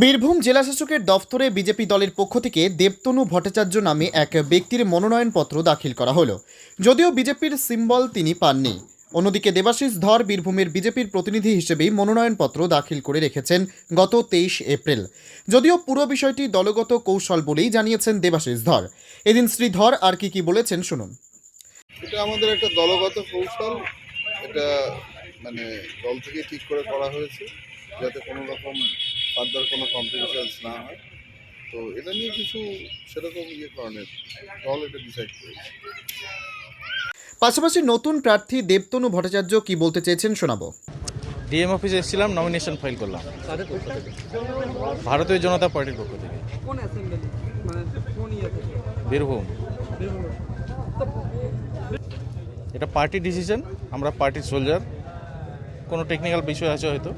বীরভূম জেলাশাসকের দফতরে বিজেপি দলের পক্ষ থেকে দেবতনু ভট্টাচার্য নামে এক ব্যক্তির মনোনয়নপত্র দাখিল করা হলো। যদিও বিজেপির সিম্বল তিনি পাননি। অন্যদিকে দেবাশিস ধর বীরভূমের বিজেপির প্রতিনিধি হিসেবেই মনোনয়নপত্র দাখিল করে রেখেছেন গত তেইশ এপ্রিল। যদিও পুরো বিষয়টি দলগত কৌশল বলেই জানিয়েছেন দেবাশিস ধর। এদিন শ্রী ধর আর কি কি বলেছেন শুনুন। এটা আমাদের একটা দলগত কৌশল। এটা মানে দল থেকে ঠিক করে করা হয়েছে। যাতে কোনো রকম ফার্দার কোনো কমপ্লিকেশনস না হয় তো এটা নিয়ে কিছু সেরকম ইয়ে কারণের দল এটা ডিসাইড করেছে পাশাপাশি নতুন প্রার্থী দেবতনু ভট্টাচার্য কি বলতে চেয়েছেন শোনাবো। ডিএম অফিসে এসেছিলাম নমিনেশন ফাইল করলাম। ভারতীয় জনতা পার্টির পক্ষ থেকে। মানে থেকে বীরভূম। এটা পার্টি ডিসিশন আমরা পার্টির সোলজার কোনো টেকনিক্যাল বিষয় আছে হয়তো?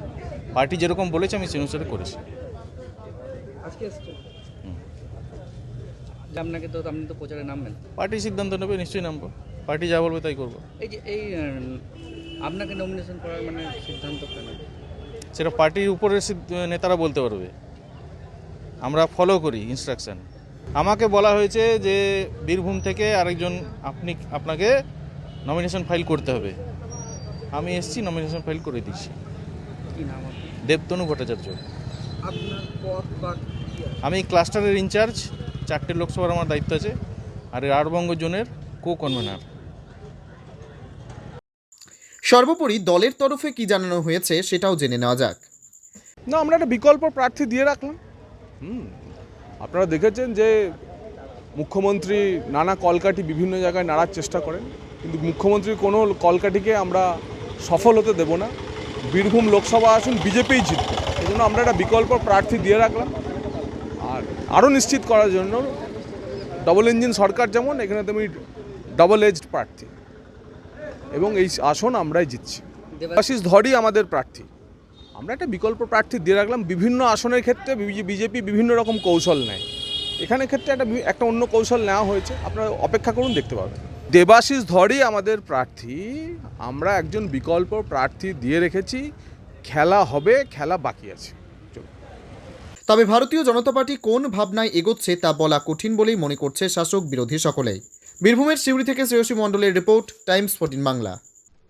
পার্টি যেরকম বলেছে আমি সেই অনুসারে করেছি। আপনাকে তো আপনি তো প্রচারে নামবেন। পার্টি সিদ্ধান্ত নেবে নিশ্চয়ই নামবো। পার্টি যা বলবে তাই করব। এই যে এই আপনাকে নমিনেশন করার মানে সিদ্ধান্ত কেন? সেটা পার্টির উপরের নেতারা বলতে পারবে। আমরা ফলো করি ইনস্ট্রাকশন আমাকে বলা হয়েছে যে বীরভূম থেকে আরেকজন আপনি আপনাকে নমিনেশন ফাইল করতে হবে। আমি এসছি নমিনেশন ফাইল করে দিচ্ছি। কি নাম দেবতনু ভট্টাচার্য। আপনার পদ বা আমি ক্লাস্টারের ইনচার্জ চারটে লোকসভার আমার দায়িত্ব আছে আর এই আটবঙ্গ জোনের কো কনভেনার সর্বোপরি দলের তরফে কি জানানো হয়েছে সেটাও জেনে নেওয়া যাক। না আমরা একটা বিকল্প প্রার্থী দিয়ে রাখলাম। হুম আপনারা দেখেছেন যে মুখ্যমন্ত্রী নানা কলকাঠি বিভিন্ন জায়গায় নাড়ার চেষ্টা করেন কিন্তু মুখ্যমন্ত্রীর কোনো কলকাঠিকে আমরা সফল হতে দেব না। বীরভূম লোকসভা আসন বিজেপিই জিতবে। এই জন্য আমরা একটা বিকল্প প্রার্থী দিয়ে রাখলাম। আর আরও নিশ্চিত করার জন্য ডবল ইঞ্জিন সরকার যেমন, এখানে তুমি ডবল এজড প্রার্থী। এবং এই আসন আমরাই জিতছি। দেবা- দেবাশিস ধরই আমাদের প্রার্থী। আমরা একটা বিকল্প প্রার্থী দিয়ে রাখলাম। বিভিন্ন আসনের ক্ষেত্রে বিজেপি বিভিন্ন রকম কৌশল নেয়। এখানে ক্ষেত্রে একটা একটা অন্য কৌশল নেওয়া হয়েছে। আপনারা অপেক্ষা করুন, দেখতে পাবেন। দেবাশিস ধরই আমাদের প্রার্থী। আমরা একজন বিকল্প প্রার্থী দিয়ে রেখেছি। খেলা হবে খেলা বাকি আছে। তবে ভারতীয় জনতা পার্টি কোন ভাবনায় এগোচ্ছে তা বলা কঠিন বলেই মনে করছে শাসক বিরোধী সকলেই। বীরভূমের শিউরি থেকে শ্রেয়সী মণ্ডলের রিপোর্ট টাইমস ফোর্টিন বাংলা।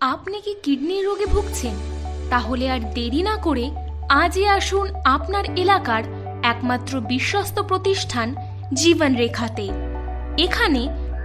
আপনি কি কিডনির রোগে ভুগছেন? তাহলে আর দেরি না করে আজই আসুন আপনার এলাকার একমাত্র বিশ্বস্ত প্রতিষ্ঠান জীবন রেখাতে এখানে